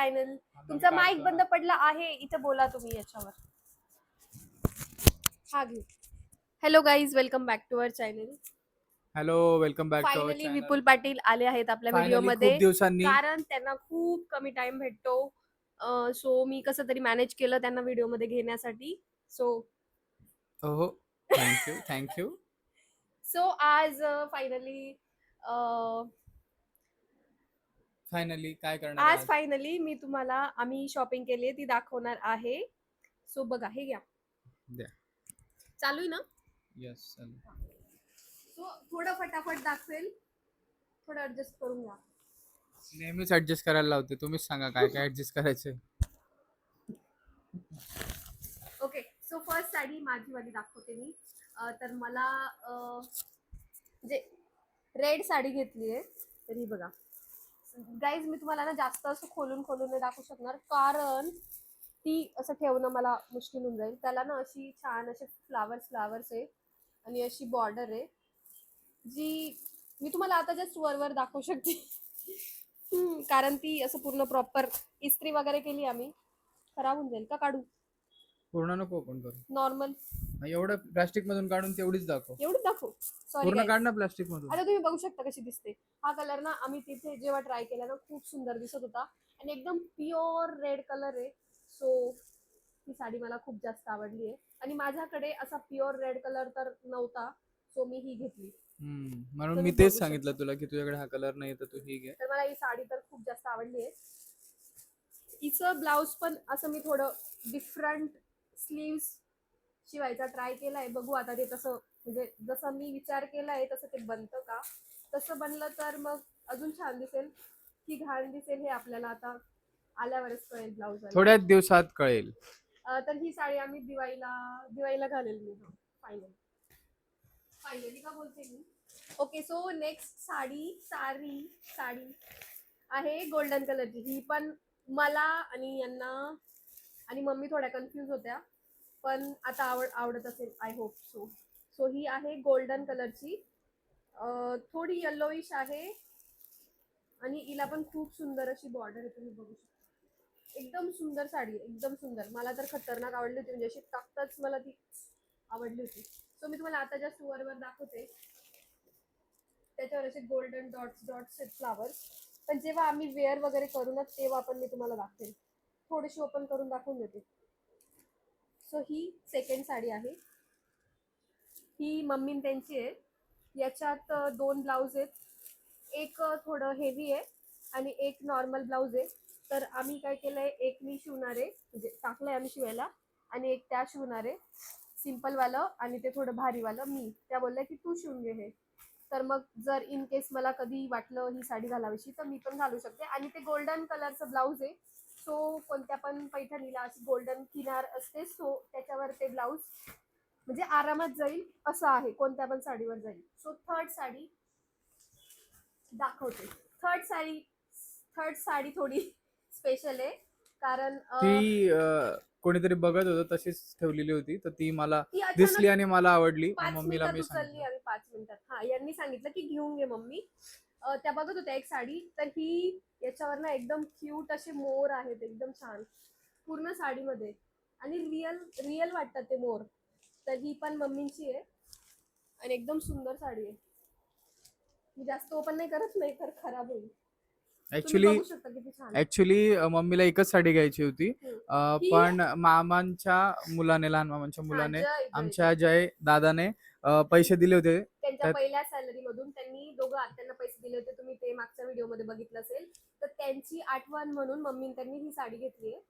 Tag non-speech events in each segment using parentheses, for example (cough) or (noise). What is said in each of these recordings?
Channel तुमचा mic बंद पडला आहे इथं बोला तुम्ही याच्यावर. हा घेऊ. Hello guys welcome back to our channel hello welcome back to finally Vipul Patil आले आहेत आपल्या व्हिडिओमध्ये कारण त्यांना खूप कमी टाइम भेटतो. सो मी कसं तरी मॅनेज केलं त्यांना व्हिडिओमध्ये घेण्यासाठी सो हो thank you thank you so आज फायनली फायनली काय करणार आज? फायनली मी तुम्हाला आम्ही शॉपिंग केली आहे ती दाखवणार आहे. सो बघा हे घ्या. द्या. चालू आहे ना? Yes, चालेल. सो थोडं फटाफट दाखवेल. थोडं ऍडजस्ट करून घ्या. नेहमीच ऍडजस्ट करायला लावते. तुम्हीच सांगा काय काय ऍडजस्ट करायचंय. ओके सो फर्स्ट साडी माझी वाली दाखवते मी. अं, तर मला अं, म्हणजे रेड साडी घेतली आहे तर ही बघा. गाईज मी तुम्हाला ना जास्त असं खोलून खोलून नाही दाखवू शकणार. कारण ती असं ठेवणं मला मुश्किल होऊन जाईल. त्याला ना अशी छान असे फ्लावर्स फ्लावर्स आहे आणि अशी बॉर्डर आहे जी मी तुम्हाला आता जस्ट वरवर दाखवू शकते. कारण ती असं पूर्ण प्रॉपर इस्त्री वगैरे केली आम्ही. खराब होऊन जाईल का? काढू. पूर्ण नको ओपन करू. नॉर्मल हा, एवढं प्लास्टिक मधून काढून तेवढीच दाखव. एवढं दाखव. पूर्ण सॉरी काढ ना प्लास्टिक मधून. आता तुम्ही बघू शकता कशी दिसते. हा कलर ना आम्ही तिथे जेव्हा ट्राय केला ना खूप सुंदर दिसत होता. आणि एकदम प्युअर रेड कलर आहे. सो ही साडी मला खूप जास्त आवडली आहे. आणि माझ्याकडे असा प्युअर रेड कलर तर नव्हता. सो मी ही घेतली. हम्म, म्हणून तुम्ही मी तेच बघू सांगितलं तुला की तुझ्याकडे हा कलर नाही तर तू ही घे. तर मला ही साडी तर खूप जास्त आवडली आहे. हिचं ब्लाऊज पण असं मी थोडं डिफरंट स्लीव्स शिवायचा ट्राय केलाय. बघू आता ते तसं म्हणजे जसं मी विचार केलाय तसं ते बनतं का? तसं बनलं तर मग अजून छान दिसेल. की घाण दिसेल हे आपल्याला आता आल्यावरच कळेल ब्लाऊज थोड्याच दिवसात कळेल. तर ही साडी आम्ही दिवाळीला दिवाळीला घालेल मी. फायनल फायनली का बोलते मी? Okay so next sari sari sari आहे गोल्डन कलरची ही पण मला आणि यांना आणि मम्मी थोड्या कन्फ्यूज होत्या. पण आता आवड आवडत असेल आय होप सो सो ही आहे गोल्डन कलरची थोडी येल्लोइश आहे. आणि हिला पण खूप सुंदर अशी बॉर्डर आहे तुम्ही बघू शकता. एकदम सुंदर साडी आहे एकदम सुंदर. मला तर खतरनाक आवडली होती म्हणजे अशी टाकताच मला ती आवडली होती. सो मी तुम्हाला आता जस्ट वरवर दाखवते. त्याच्यावर असे गोल्डन डॉट्स डॉट्स आहेत फ्लावर्स पण जेव्हा आम्ही वेअर वगैरे करू ना तेव्हा पण मी तुम्हाला दाखवेल थोडीशी ओपन करून दाखवून देते. सो ही सेकंड साडी आहे. ही मम्मी त्यांची आहे. याच्यात दोन ब्लाऊज आहेत. एक थोडं हेवी आहे आणि एक नॉर्मल ब्लाऊज आहे. तर आम्ही काय केलंय एक मी शिवणार आहे. म्हणजे टाकलंय आम्ही शिवायला आणि एक त्या शिवणार आहे. सिम्पलवालं आणि ते थोडं भारीवालं मी त्या बोलल्या की तू शिवून घे हे. तर मग जर इन केस मला कधी वाटलं ही साडी घालावीशी तर मी पण घालू शकते. आणि ते गोल्डन कलरचं ब्लाऊज आहे. सो कोणत्या पण पैठणीला अशी गोल्डन किनार असते सो त्याच्यावर ते ब्लाऊज म्हणजे आरामात जाईल असं आहे. कोणत्या पण साडीवर जाईल. सो थर्ड साडी दाखवते. थर्ड साडी थर्ड साडी थोडी स्पेशल आहे. कारण अं, ती अं, कोणीतरी बघत होतं तशीच ठेवलेली होती. तर ती मला ती अचानक दिसली आणि मला आवडली. पाच मम्मीला मिनिटात मी उचलली सांगितलं. आम्ही पाच मिनिटात. हा यांनी सांगितलं की घेऊन घे मम्मी. त्या बघत होत्या एक साडी. तर ही याच्यावर ना एकदम क्यूट असे मोर आहेत एकदम छान. पूर्ण साडीमध्ये. आणि रिअल रिअल वाटतात ते मोर. तर ही पण मम्मींची आहे. आणि एकदम सुंदर साडी आहे. मी जास्त ओपन नाही करत नाही तर खराब होईल. ऍक्च्युली. ऍक्च्युली मम्मीला एकच साडी घ्यायची होती. पण मामांच्या मुलाने लहान मामांच्या मुलाने आमच्या जय दादाने पैसे दिले होते. त्यांच्या पहिल्या सॅलरी मधून त्यांनी दोघं त्यांना पैसे दिले होते. तुम्ही ते मागच्या व्हिडिओमध्ये बघितलं असेल. तर त्यांची आठवण म्हणून मम्मी त्यांनी ही साडी घेतली आहे.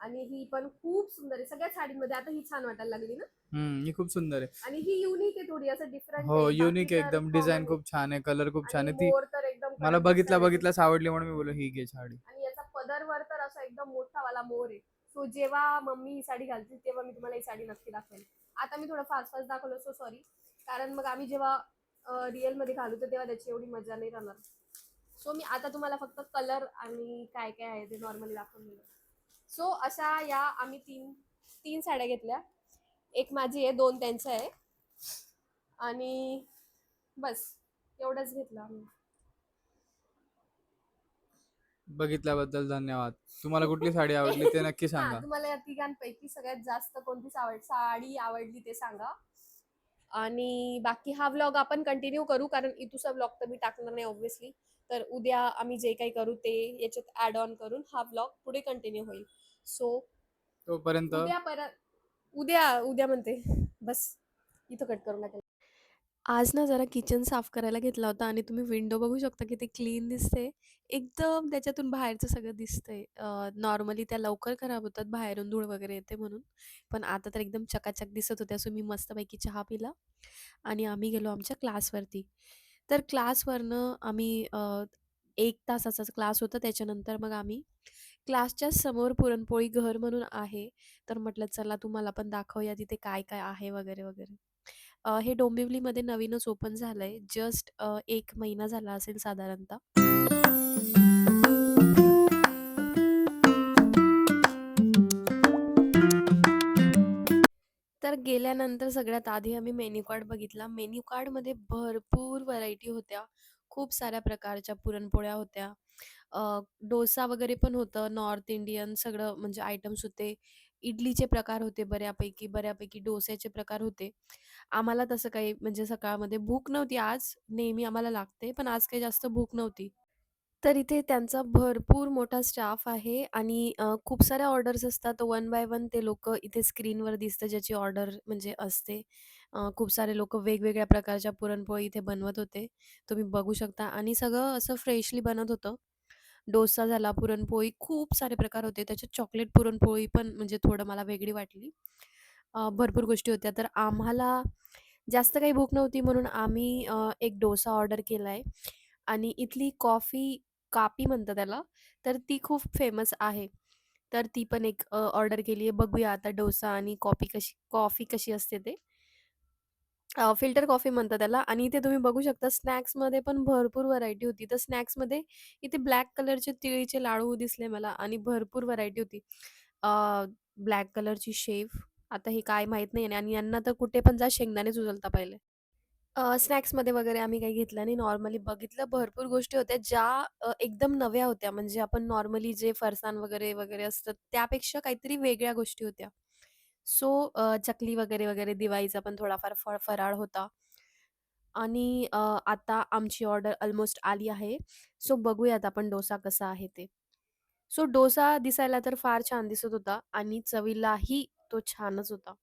आणि ही पण खूप सुंदर आहे. सगळ्या साडींमध्ये आता ही छान वाटायला लागली ना? हम्म ही खूप सुंदर आहे. आणि ही युनिक आहे थोडी. असं डिफरंट हो युनिक आहे. एकदम डिझाईन खूप छान आहे. कलर खूप छान आहे. ती मला दिसायला बघितल्याच आवडली म्हणून मी बोललो ही घे साडी. आणि याचा पदरवर तर असा एकदम मोठा वाला मोर आहे. सो जेव्हा मम्मी ही साडी घालते तेव्हा मी तुम्हाला ही साडी नक्की दाखवेल आता मी थोडं फास्ट फास्ट दाखवलं सो सॉरी कारण मग आम्ही जेव्हा रिअलमध्ये घालू तर तेव्हा त्याची एवढी मजा नाही राहणार. सो मी आता तुम्हाला फक्त कलर आणि काय काय आहे ते नॉर्मली दाखवून दिलं सो अशा या आम्ही तीन तीन साड्या घेतल्या. एक माझी आहे दोन त्यांचं आहे. आणि बस एवढंच घेतलं आम्ही. बघितल्याबद्दल धन्यवाद. तुम्हाला कुठली (laughs) साडी आवडली ते नक्की हा सांगा. तुम्हाला या तिघांपैकी सगळ्यात जास्त कोणती सावड साडी आवडली ते सांगा. आणि बाकी हा व्लॉग आपण कंटिन्यू करू कारण इथूचा व्लॉग तर मी टाकणार नाही ऑब्व्हियसली तर उद्या आम्ही जे काही करू ते याच्यात ऍड ऑन करून हा व्लॉग पुढे कंटिन्यू होईल. सो तोपर्यंत उद्या परत उद्या उद्या म्हणते. बस इथं कट करू नका. आज ना जरा किचन साफ करायला घेतला होता आणि तुम्ही विंडो बघू शकता की ते क्लीन दिसते. एकदम त्याच्यातून बाहेरचं सगळं दिसतंय. नॉर्मली त्या लवकर खराब होतात बाहेरून धूळ वगैरे येते म्हणून. पण आता तर एकदम चकाचक दिसत होत्या सो मी मस्तपैकी चहा पिला आणि आम्ही गेलो आमच्या क्लासवरती. तर क्लासवरनं आम्ही अ, एक तासाचा क्लास होता त्याच्यानंतर मग आम्ही क्लासच्या समोर पुरणपोळी घर म्हणून आहे. तर म्हटलं चला तुम्हाला पण दाखवूया तिथे काय काय आहे वगैरे वगैरे. अ, हे डोंबिवलीमध्ये नवीनच ओपन झालंय. जस्ट एक महिना झाला असेल साधारणतः. तर गेल्यानंतर सगळ्यात आधी आम्ही मेन्यू कार्ड बघितला. मेन्यू कार्डमध्ये भरपूर व्हरायटी होत्या. खूप साऱ्या प्रकारच्या पुरणपोळ्या होत्या. अ, डोसा वगैरे पण होतं. नॉर्थ इंडियन सगळं म्हणजे आयटम्स होते. इडलीचे प्रकार होते बऱ्यापैकी बऱ्यापैकी डोस्याचे प्रकार होते. आम्हाला तसं काही म्हणजे सकाळमध्ये भूक नव्हती आज नेहमी आम्हाला लागते पण आज काही जास्त भूक नव्हती. तर इथे त्यांचा भरपूर मोठा स्टाफ आहे आणि अ, खूप साऱ्या ऑर्डर्स असतात. वन बाय वन ते लोक इथे स्क्रीनवर दिसतं ज्याची ऑर्डर म्हणजे असते. अ, खूप सारे लोक वेगवेगळ्या प्रकारच्या पुरणपोळी इथे बनवत होते. तुम्ही बघू शकता. आणि सगळं असं फ्रेशली बनत होतं. डोसा झाला पुरणपोळी खूप सारे प्रकार होते. त्याच्यात चॉकलेट पुरणपोळी पण म्हणजे थोडं मला वेगळी वाटली. अ, भरपूर गोष्टी होत्या. तर आम्हाला जास्त काही भूक नव्हती म्हणून आम्ही अ, एक डोसा ऑर्डर केला आहे आणि इथली कॉफी कापी म्हणतात त्याला तर ती खूप फेमस आहे. तर ती पण एक ऑर्डर केली आहे बघूया आता डोसा आणि कॉफी कशी कॉफी कशी असते ते. फिल्टर कॉफी म्हणतात त्याला आणि इथे तुम्ही बघू शकता स्नॅक्समध्ये पण भरपूर व्हरायटी होती तर स्नॅक्समध्ये इथे ब्लॅक कलरचे तिळीचे लाडू दिसले मला आणि भरपूर व्हरायटी होती ब्लॅक कलरची शेव आता हे काय माहीत नाही आणि यांना तर कुठे पण जा शेंगदाणेच उचलता पाहिले अ, स्नॅक्समध्ये वगैरे आम्ही काही घेतलं नाही. नॉर्मली बघितलं भरपूर गोष्टी होत्या ज्या अ, एकदम नव्या होत्या. म्हणजे आपण नॉर्मली जे फरसाण वगैरे, वगैरे असतं त्यापेक्षा काहीतरी वेगळ्या गोष्टी होत्या. सो अ, चकली वगैरे, वगैरे दिवाळीचा पण थोडाफार फळ फराळ होता. आणि अ, आता आमची ऑर्डर अल्मोस्ट आली आहे. सो बघूयात आपण डोसा कसा आहे ते. सो डोसा दिसायला तर फार छान दिसत होता आणि चवीलाही तो छानच होता.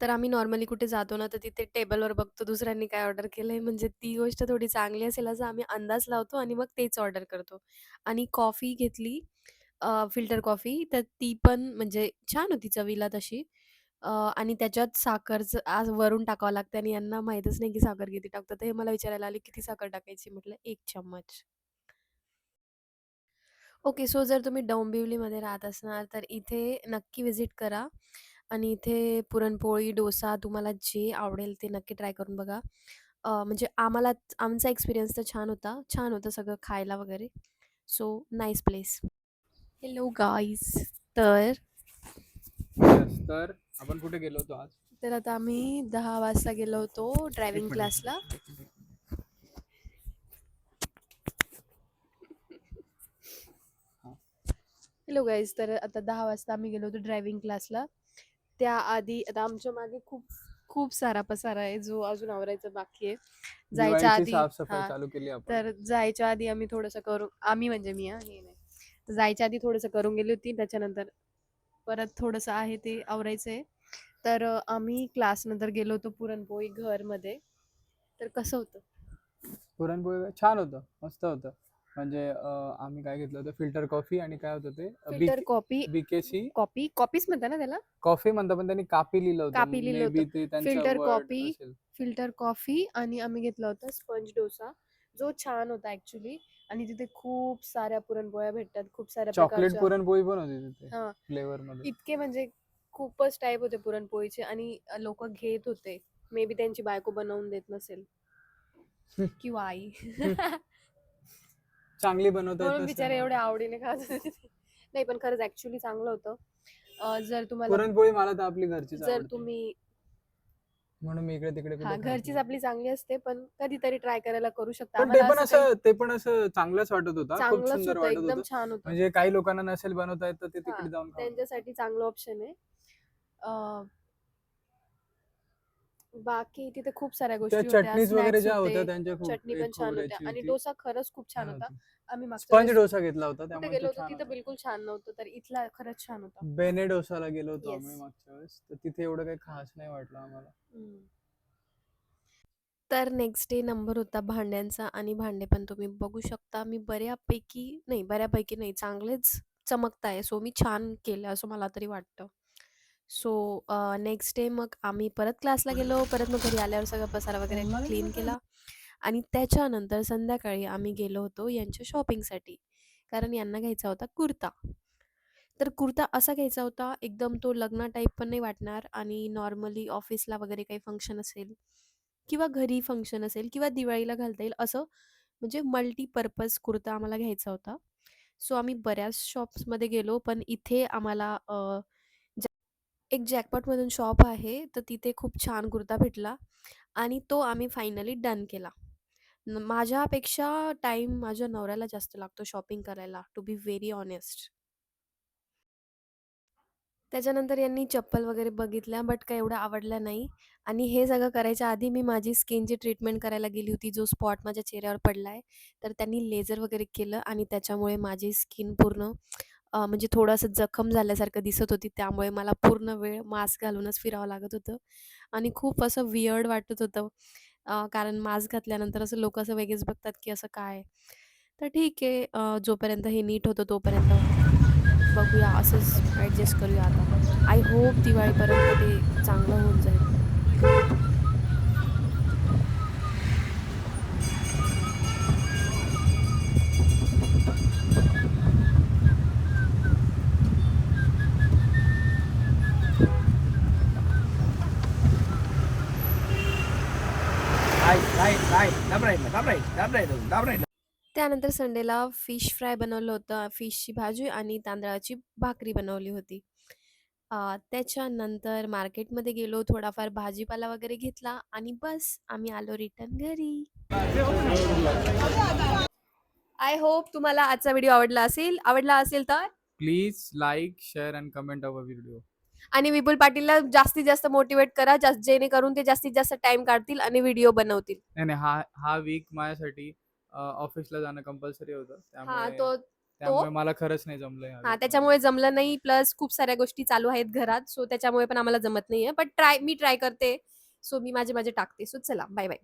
तर आम्ही नॉर्मली कुठे जातो ना, तर तिथे टेबलवर बघतो दुसऱ्यांनी काय ऑर्डर केलंय, म्हणजे ती गोष्ट थोडी चांगली असेल असा आम्ही अंदाज लावतो आणि मग तेच ऑर्डर करतो. आणि कॉफी घेतली फिल्टर कॉफी, तर ती पण म्हणजे छान होती चवीला तशी. अ, आणि त्याच्यात साखरचं आज वरून टाकावं लागतं आणि यांना माहीतच नाही की साखर किती टाकतात. तर हे मला विचारायला आले, "किती साखर टाकायची?" म्हटलं, "1 चम्मच." ओके. सो जर तुम्ही डोंबिवलीमध्ये राहत असणार, तर इथे नक्की व्हिजिट करा आणि इथे पुरणपोळी, डोसा तुम्हाला जे आवडेल ते नक्की ट्राय करून बघा. अ, म्हणजे आम्हाला आमचा एक्सपिरियन्स तर छान होता. छान होतं सगळं खायला वगैरे. So nice place. Hello guys. तर तर आपण कुठे गेलो होतो आज तर आता आम्ही 10 वाजता गेलो होतो ड्रायव्हिंग क्लासला. हा. Hello guys. तर आता 10 वाजता आम्ही गेलो होतो ड्रायव्हिंग क्लासला. त्याआधी आता आमच्या मागे खूप खूप सारा पसारा आहे, जो अजून आवरायचा बाकी आहे. जायच्या दिवाळीची आधी साफसफाई हां. चालू केली आपण. तर जायच्या आधी आम्ही थोडंसं करू आम्ही म्हणजे मी हां, हे नाही. तर जायच्या आधी थोडंसं करून गेली होती. त्याच्यानंतर परत थोडंसं आहे ते आवरायचं आहे. तर आम्ही क्लासनंतर गेलो होतो पुरणपोळी घरमध्ये. तर कसं होतं? पुरणपोळी छान होतं, मस्त होतं. म्हणजे आम्ही काय घेतलं होतं फिल्टर कॉफी आणि काय होतं ते फिल्टर कॉफी बीकेसी कॉफी कॉफीच म्हणता ना त्याला? कॉफी म्हणतात पण त्यांनी कापी लिहिलं होतं. कापी लिहिलं होतं. Filter coffee. फिल्टर कॉफी आणि आम्ही घेतला होता स्पंज डोसा, जो छान होता ॲक्चुअली आणि तिथे खूप साऱ्या पुरणपोळ्या भेटतात. खूप साऱ्या चॉकलेट प्रकारच्या पुरणपोळी पण होती तिथे हां. फ्लेवरमध्ये. इतके म्हणजे खूपच टाइप होते पुरणपोळीचे आणि लोकं घेत होते. मे बी त्यांची बायको बनवून देत नसेल. (laughs) किंवा आई. (laughs) चांगली बनवता येत म्हणून नसते बिचारे मग. एवढ्या आवडीने खात होते. नाही पण खरंच ॲक्चुअली चांगलं होतं. अ, जर तुम्हाला पुरणपोळी मला तर आपली घरचीच जर आवडते. तुम्ही म्हणून मी इकडे तिकडे कुठे हा खात घरचीच नाही. आपली चांगली असते पण कधीतरी ट्राय करायला करू शकता. पण ते आम्हाला पण असं ते पण असं चांगलंच वाटत होता. खूप चांगलंच सुंदर होतं वाटत एकदम होतं. छान होतं. म्हणजे काही लोकांना नसेल बनवता येत तर ते तिकडे जाऊन खाऊ. त्यांच्यासाठी चांगलं ऑप्शन आहे. अं, बाकी तिथे खूप साऱ्या गोष्टी त्या होत्या चटणीज वगैरे snacks ज्या होत्या होते, त्यांच्या खूप चटणी एक पण छान खोबऱ्याची होत्या आणि होती, डोसा खरंच खूप छान छान होता. होती. आम्ही मागच्या स्पंज वेळेस डोसा घेतला होता कुठे त्यामुळे गेलो तो होतो छान तिथं होता. बिलकुल छान नव्हतं तर इथला खरंच छान होता. बेने डोसाला गेलो होतो आम्ही Yes. मागच्या वेळेस तर तिथे एवढं काही खास नाही वाटलं आम्हाला. हम्म. तर नेक्स्ट डे नंबर होता भांड्यांचा आणि भांडे पण तुम्ही बघू शकता. मी बऱ्यापैकी नाही बऱ्यापैकी नाही चांगलेच चमकताय. सो मी छान केलं असं मला तरी वाटतं. सो नेक्स्ट डे मग आम्ही परत क्लासला गेलो. परत मग घरी आल्यावर सगळं पसारा वगैरे क्लीन केला. आणि त्याच्यानंतर संध्याकाळी आम्ही गेलो होतो यांच्या शॉपिंगसाठी. कारण यांना घ्यायचा होता कुर्ता. तर कुर्ता असा घ्यायचा होता एकदम तो लग्ना टाईप पण नाही वाटणार आणि नॉर्मली ऑफिसला वगैरे काही फंक्शन असेल किंवा घरी फंक्शन असेल किंवा दिवाळीला घालता येईल असं म्हणजे मल्टीपर्पज कुर्ता आम्हाला घ्यायचा होता. सो आम्ही बऱ्याच शॉप्समध्ये गेलो पण इथे आम्हाला अ, एक जॅकपॉटमधून शॉप आहे तर तिथे खूप छान कुर्ता भेटला आणि तो आम्ही फायनली डन केला. न- माझ्यापेक्षा टाईम माझ्या नवऱ्याला जास्त लागतो शॉपिंग करायला टू बी व्हेरी ऑनेस्ट त्याच्यानंतर यांनी चप्पल वगैरे बघितल्या बट काही एवढं आवडलं नाही. आणि हे सगळं करायच्या आधी मी माझी स्किनची ट्रीटमेंट करायला गेली होती जो स्पॉट माझ्या चेहऱ्यावर पडलाय. तर त्यांनी लेझर वगैरे केलं आणि त्याच्यामुळे माझी स्किन पूर्ण अ, म्हणजे थोडंसं जखम झाल्यासारखं दिसत होती. त्यामुळे मला पूर्ण वेळ मास्क घालूनच फिरावं लागत होतं. आणि खूप असं वियर्ड वाटत होतं. अ, कारण मास्क घातल्यानंतर असं लोक असं वेगळेच बघतात की असं काय? तर ठीक आहे अ, जोपर्यंत हे नीट होतं तोपर्यंत बघूया असंच ॲडजस्ट करूया आता. आय होप दिवाळीपर्यंत ते चांगलं होऊन जाईल. त्यानंतर संडेला फिश फ्राय बनवलं होतं. फिशची भाजी आणि तांदळाची भाकरी बनवली होती. अ, त्याच्यानंतर मार्केटमध्ये गेलो थोडाफार भाजीपाला वगैरे घेतला आणि बस आम्ही आलो रिटर्न घरी. आय होप तुम्हाला आजचा व्हिडिओ आवडला असेल. आवडला असेल तर? Please like share and comment our video आणि विपुल पाटीलला जास्तीत जास्त मोटिवेट करा जास्त जेणेकरून ते जास्तीत जास्त टाइम काढतील आणि व्हिडिओ बनवतील. नाही नाही हा हा वीक माझ्यासाठी ऑफिसला जाणं कंपल्सरी होतं. हा त्यामुळे तो त्यामुळे मला खरंच नाही जमलंय हा हा week त्याच्यामुळे जमलं नाही प्लस खूप साऱ्या गोष्टी चालू आहेत घरात सो त्याच्यामुळे पण आम्हाला जमत नाहीये. बट ट्राय मी ट्राय करते. सो मी माझे माझे टाकते. सो चला बाय बाय